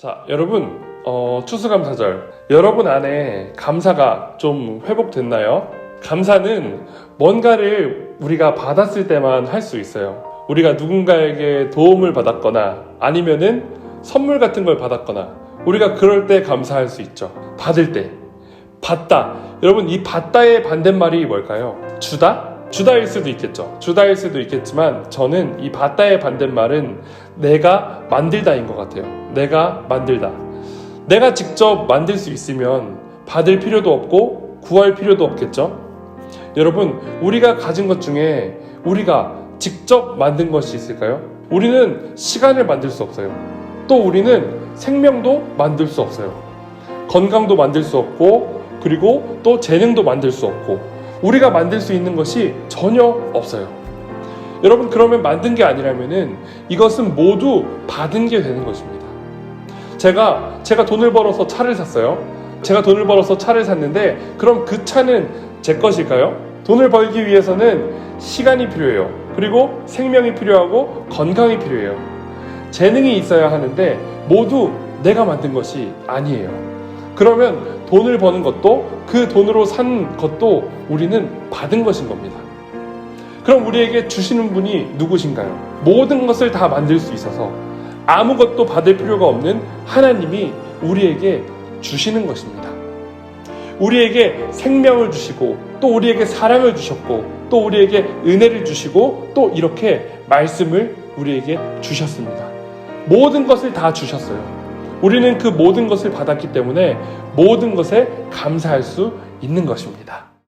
자, 여러분, 어, 추수감사절. 여러분 안에 감사가 좀 회복됐나요? 감사는 뭔가를 우리가 받았을 때만 할 수 있어요. 우리가 누군가에게 도움을 받았거나 아니면은 선물 같은 걸 받았거나 우리가 그럴 때 감사할 수 있죠. 받을 때. 받다. 여러분, 이 받다의 반대말이 뭘까요? 주다? 주다일 수도 있겠죠. 주다일 수도 있겠지만 저는 이 받다의 반대말은 내가 만들다인 것 같아요. 내가 만들다. 내가 직접 만들 수 있으면 받을 필요도 없고 구할 필요도 없겠죠. 여러분, 우리가 가진 것 중에 우리가 직접 만든 것이 있을까요? 우리는 시간을 만들 수 없어요. 또 우리는 생명도 만들 수 없어요. 건강도 만들 수 없고, 그리고 또 재능도 만들 수 없고, 우리가 만들 수 있는 것이 전혀 없어요. 여러분, 그러면 만든 게 아니라면은 이것은 모두 받은 게 되는 것입니다. 제가, 제가 돈을 벌어서 차를 샀어요. 제가 돈을 벌어서 차를 샀는데, 그럼 그 차는 제 것일까요? 돈을 벌기 위해서는 시간이 필요해요. 그리고 생명이 필요하고 건강이 필요해요. 재능이 있어야 하는데 모두 내가 만든 것이 아니에요. 그러면 돈을 버는 것도 그 돈으로 산 것도 우리는 받은 것인 겁니다. 그럼 우리에게 주시는 분이 누구신가요? 모든 것을 다 만들 수 있어서 아무것도 받을 필요가 없는 하나님이 우리에게 주시는 것입니다. 우리에게 생명을 주시고 또 우리에게 사랑을 주셨고 또 우리에게 은혜를 주시고 또 이렇게 말씀을 우리에게 주셨습니다. 모든 것을 다 주셨어요. 우리는 그 모든 것을 받았기 때문에 모든 것에 감사할 수 있는 것입니다.